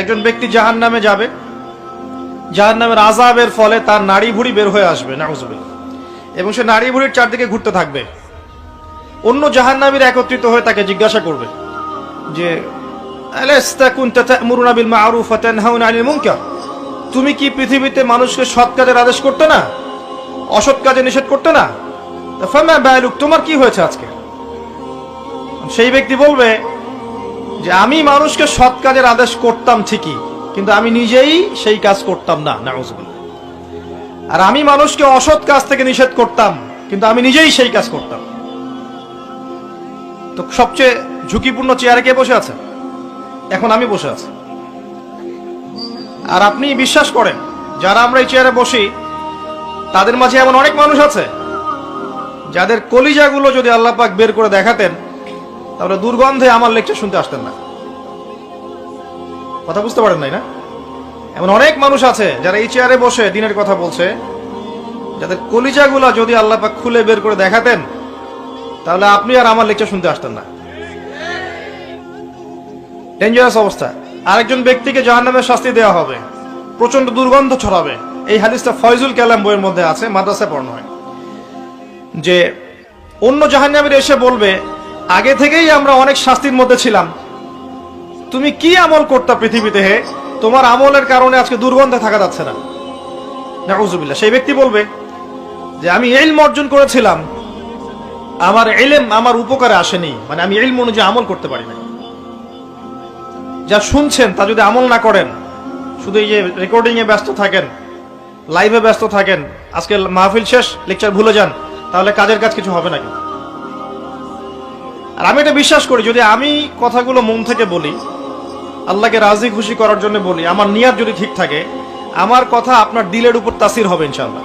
একজন ব্যক্তি জাহান নামে যাবে জাহান নামের আজাবের ফলে তার নাড়ি ভুড়ি বের হয়ে আসবে, নাউজুবিল্লাহ। এবং সে নাড়ি ভুড়ির চারদিকে ঘুরতে থাকবে। অন্য জাহান্নামীরা একত্রিত হয়ে তাকে জিজ্ঞাসা করবে যে তুমি কি পৃথিবীতে মানুষকে সৎ কাজের আদেশ করতে না? অসৎ কাজে নিষেধ করতে না? তোমার কি হয়েছে আজকে? সেই ব্যক্তি বলবে যে আমি মানুষকে সৎ কাজের আদেশ করতাম ঠিকই, কিন্তু আমি নিজেই সেই কাজ করতাম না আর আমি মানুষকে অসৎ কাজ থেকে নিষেধ করতাম, কিন্তু আমি নিজেই সেই কাজ করতাম। তো সবচেয়ে ঝুঁকিপূর্ণ চেয়ারে কে বসে আছে? এখন আমি বসে আছি। আর আপনি বিশ্বাস করেন, যারা আমরা এই চেয়ারে বসি, তাদের মাঝে এমন অনেক মানুষ আছে, যাদের কলিজাগুলো যদি আল্লাহ পাক বের করে দেখাতেন তাহলে দুর্গন্ধে আমার লেকচার শুনতে আসতেন না। কথা বুঝতে পারেন নাই না? এমন অনেক মানুষ আছে যারা এই চেয়ারে বসে দিনের কথা বলছে, যাদের কলিজাগুলো যদি আল্লাহ পাক খুলে বের করে দেখাতেন, তাহলে আপনি আর আমার লেকচার শুনতে আসতেন না। ডেঞ্জারাস অবস্থা। আরেকজন ব্যক্তিকে জাহান্নামের শাস্তি দেওয়া হবে। প্রচণ্ড দুর্গন্ধ ছড়াবে। এই হাদিসটা ফয়জুল কালাম বইয়ের মধ্যে আছে, মাদ্রাসায় পড়ানো হয়। যে অন্য জাহান্নামীর এসে বলবে আগে থেকেই আমরা অনেক শাস্তির মধ্যে ছিলাম। তুমি কি আমল করতা পৃথিবীতে হে? তোমার আমলের কারণে আজকে দুর্গন্ধে থাকা যাচ্ছে না। নাউজুবিল্লাহ, সেই ব্যক্তি বলবে যে, আমি এলম অর্জন করেছিলাম। আমার এলেম আমার উপকারে আসেনি। মানে আমি এলম অনুযায়ী আমল করতে পারি না যা শুনছেন, তা যদি আমল না করেন, শুধু এই যে রেকর্ডিং এ ব্যস্ত থাকেন লাইভে ব্যস্ত থাকেন, আজকে মাহফিল শেষ লেকচার ভুলে যান, তাহলে কাজের কাজ কিছু হবে না কিন্তু আর আমি এটা বিশ্বাস করি, যদি আমি কথাগুলো মন থেকে বলি, আল্লাহকে রাজি খুশি করার জন্য বলি, আমার নিয়াত যদি ঠিক থাকে, আমার কথা আপনার দিলের উপর তাসির হবে ইনশাল্লাহ